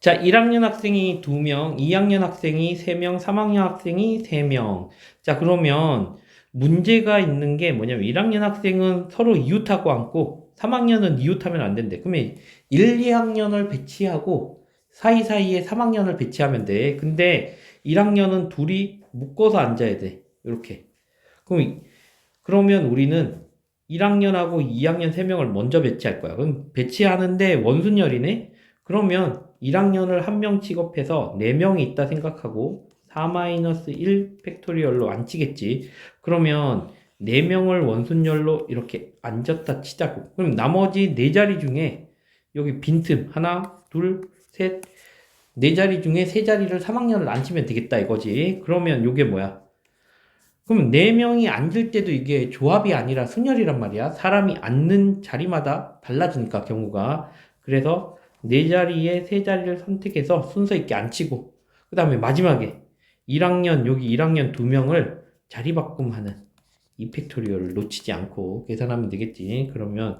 자, 1학년 학생이 2명, 2학년 학생이 3명, 3학년 학생이 3명. 자, 그러면 문제가 있는 게 뭐냐면 1학년 학생은 서로 이웃하고 앉고 3학년은 이웃하면 안 된대. 그러면 1, 2학년을 배치하고 사이사이에 3학년을 배치하면 돼. 근데 1학년은 둘이 묶어서 앉아야 돼. 이렇게. 그럼 이- 그러면 우리는 1학년하고 2학년 3명을 먼저 배치할 거야. 그럼 배치하는데 원순열이네? 그러면 1학년을 한 명 취급해서 4명이 있다 생각하고 4-1 팩토리얼로 안 치겠지. 그러면 4명을 원순열로 이렇게 앉았다 치자고. 그럼 나머지 4자리 중에 여기 빈틈 하나, 둘, 셋, 네 자리 중에 세 자리를 3학년을 안 치면 되겠다 이거지. 그러면 요게 뭐야? 그럼 네 명이 앉을 때도 이게 조합이 아니라 순열이란 말이야. 사람이 앉는 자리마다 달라지니까 경우가. 그래서 네 자리에 세 자리를 선택해서 순서 있게 앉히고 그 다음에 마지막에 1학년 여기 1학년 두 명을 자리 바꿈하는 이 팩토리얼을 놓치지 않고 계산하면 되겠지. 그러면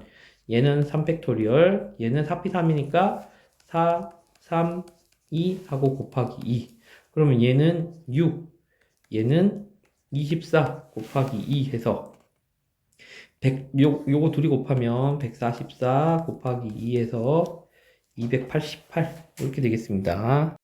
얘는 3 팩토리얼, 얘는 4p3이니까 4, 3, 2 하고 곱하기 2. 그러면 얘는 6, 얘는 24 곱하기 2 해서 100, 요, 요거 둘이 곱하면 144 곱하기 2 해서 288 이렇게 되겠습니다.